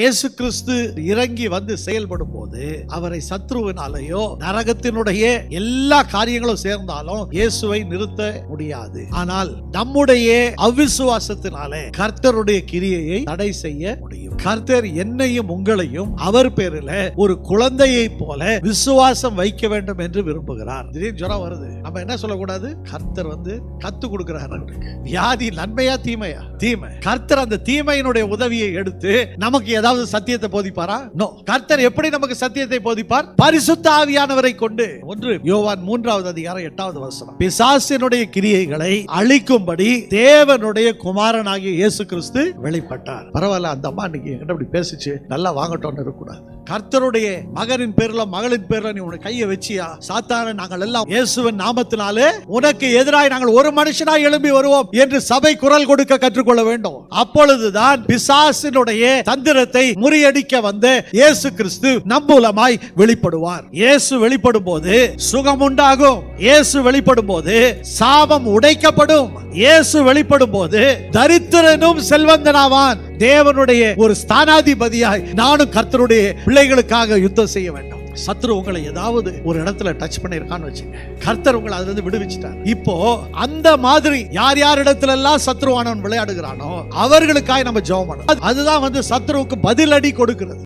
இயேசு கிறிஸ்து இறங்கி வந்து செயல்படும் போது அவரை சத்ருவினாலேயோ நரகத்தினுடைய எல்லா காரியங்களும் சேர்ந்தாலும் இயேசுவை நிறுத்த முடியாது. ஆனால் நம்முடைய அவிசுவாசத்தினாலே கர்த்தருடைய கிரியையை தடை செய்ய முடியும். கர்த்தர் என்னையும் உங்களையும் அவர் பேரில் ஒரு குழந்தையை போல விசுவாசம் வைக்க வேண்டும் என்று விரும்புகிறார். திடீர்னு ஜுரம் வருது. நம்ம என்ன சொல்லக்கூடாது? கர்த்தர் வந்து கத்து கொடுக்கிறார் அவருக்கு. வியாதி நன்மையா தீமையா? தீமை. கர்த்தர் அந்த தீமையினுடைய உதவியை எடுத்து நமக்கு ஏதாவது சத்தியத்தை போதிப்பாரா? நோ கர்த்தர் எப்படி நமக்கு சத்தியத்தை போதிப்பார்? பரிசுத்த ஆவியானவரை கொண்டு. ஒன்று யோவான் மூன்றாவது அதிகாரம் எட்டாவது வசனம். பிசாசினுடைய கிரியைகளை அழிக்கும்படி தேவனுடைய குமாரனாகிய இயேசு கிறிஸ்து வெளிப்பட்டார். பரவாயில்ல அந்த அம்மா இன்னைக்கு என்கிட்ட அப்படி பேசிச்சு நல்லா வாங்கட்டோம்னு இருக்கக்கூடாது. கர்த்தருடைய மகனின் பேர்ல மகளின் பேர்ல நீ உனக்கு கையை வச்சியா? சாத்தான நாங்கள் எல்லாம் இயேசுவின் நாமத்தினாலே உனக்கு எதிராய் நாங்கள் ஒரு மனுஷனாய் எழும்பி வருவோம் என்று சபை குரல் கொடுக்க கற்றுக்கொள்ள வேண்டும். அப்பொழுதுதான் பிசாசினுடைய தந்திரத்தை முறியடிக்க வந்த இயேசு கிறிஸ்து நம்பூலமாய் வெளிப்படுவார். இயேசு வெளிப்படும் போது சுகம் உண்டாகும். இயேசு வெளிப்படும் போது சாபம் உடைக்கப்படும். இயேசு வெளிப்படும் போது தரித்திரனும் செல்வந்தனாவான். தேவனுடைய ஒரு ஸ்தானாதிபதியாய் நானும் கர்த்தருடைய பிள்ளைகளுக்காக யுத்தம் செய்ய வேண்டும். சத்ரு உங்களை ஏதாவது ஒரு இடத்துல டச் பண்ணிருக்கான்னு வச்சுங்க. கர்த்தர் உங்களை அதுல இருந்து விடுவிச்சிட்டார். இப்போ அந்த மாதிரி யார் யார் இடத்துல எல்லாம் சத்ருவானவன் விளையாடுகிறானோ அவர்களுக்காய் நம்ம ஜெபம் பண்ணணும். அதுதான் வந்து சத்ருவுக்கு பதிலடி கொடுக்கிறது.